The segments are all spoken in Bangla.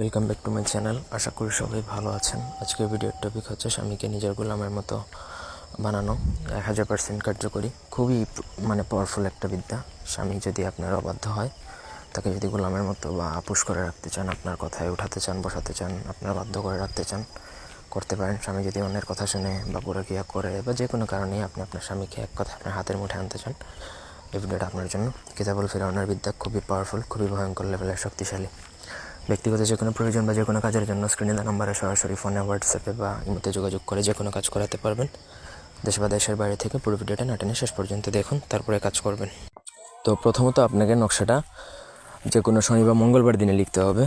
Welcome back to my channel আশা করি সবাই ভালো আছেন। আজকের ভিডিওর টপিক হচ্ছে স্বামীকে নিজের গোলামের মতো বানানো, এক হাজার পার্সেন্ট কার্যকরী। খুবই মানে পাওয়ারফুল একটা বিদ্যা। স্বামী যদি আপনার অবাধ্য হয়, তাকে যদি গোলামের মতো বা আপুশ করে রাখতে চান, আপনার কথায় উঠাতে চান, বসাতে চান, আপনার বাধ্য করে রাখতে চান, করতে পারেন। স্বামী যদি অন্যের কথা শুনে বা কিয়া করে বা যে কোনো কারণেই আপনি আপনার স্বামীকে এক কথা আপনার হাতের মুঠে আনতে চান, এই ভিডিওটা আপনার জন্য। কিতাবুল ফেরাউনের বিদ্যা খুবই পাওয়ারফুল খুবই ভয়ঙ্কর লেভেলের শক্তিশালী। ব্যক্তিগত যে কোনো প্রয়োজন বা যে কোনো কাজের জন্য স্ক্রিনে দেওয়া নাম্বারে সরাসরি ফোনে হোয়াটসঅ্যাপে বা ইমোতে যোগাযোগ করে যে কোনো কাজ করাতে পারবেন। দেশ বা দেশের বাইরে থেকে পুরো ভিডিওটা না টেনে শেষ পর্যন্ত দেখুন, তারপরে কাজ করবেন। তো প্রথমত আপনাকে নকশাটা যে কোনো শনি বা মঙ্গলবার দিনে লিখতে হবে।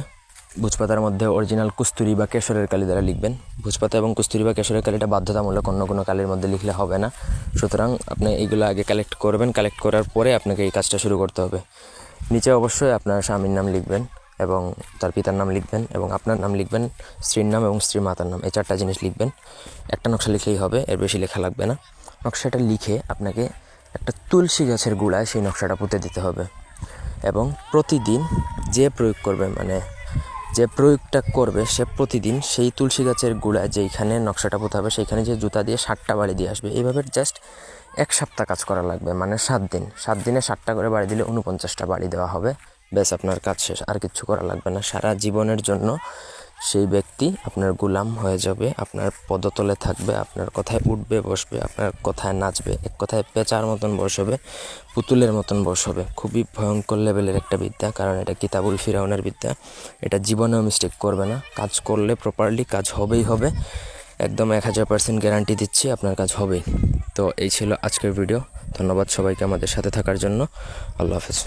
ভোজপাতার মধ্যে অরিজিনাল কুস্তুরি বা কেশরের কালি দ্বারা লিখবেন। ভোজপাতা এবং কুস্তুরি বা কেশরের কালিটা বাধ্যতামূলক অন্য কোনো কালির মধ্যে লিখলে হবে না। সুতরাং আপনি এইগুলো আগে কালেক্ট করবেন। কালেক্ট করার পরে আপনাকে এই কাজটা শুরু করতে হবে। নিচে অবশ্যই আপনার স্বামীর নাম লিখবেন। এবং তার পিতার নাম লিখবেন এবং আপনার নাম লিখবেন, স্ত্রীর নাম এবং স্ত্রীর মাতার নাম, এই চারটা জিনিস লিখবেন। একটা নকশা লিখলেই হবে, এর বেশি লেখা লাগবে না। নকশাটা লিখে আপনাকে একটা তুলসী গাছের গুঁড়ায় সেই নকশাটা পুঁতে দিতে হবে। এবং প্রতিদিন যে প্রয়োগ করবে মানে যে প্রয়োগটা করবে সে প্রতিদিন সেই তুলসী গাছের গুঁড়ায় যেইখানে নকশাটা পোতা হবে, সেইখানে যে জুতা দিয়ে সাতটা বাড়ি দিয়ে আসবে, এইভাবে জাস্ট এক সপ্তাহ কাজ করা লাগবে। মানে সাত দিন। সাত দিনে ষাটটা করে বাড়ি দিলে উনপঞ্চাশটা বাড়ি দেওয়া হবে। ব্যাস আপনার কাজ শেষ, আর কিছু করা লাগবে না। সারা জীবনের জন্য সেই ব্যক্তি আপনার গোলাম হয়ে যাবে, আপনার পদতলে থাকবে, আপনার কথায় উঠবে, বসবে, আপনার কথায় নাচবে, এক কথায় পেঁচার মতন বসবে, পুতুলের মতন বসবে। খুবই ভয়ঙ্কর লেভেলের একটা বিদ্যা, কারণ এটা কিতাবুল ফিরাউনের বিদ্যা। এটা জীবনেও মিস্টেক করবে না। কাজ করলে প্রপারলি কাজ হবেই হবে। একদম এক হাজার পার্সেন্ট গ্যারান্টি দিচ্ছি, আপনার কাজ হবেই। তো এই ছিল আজকের ভিডিও ধন্যবাদ সবাইকে আমাদের সাথে থাকার জন্য। আল্লাহ হাফেজ।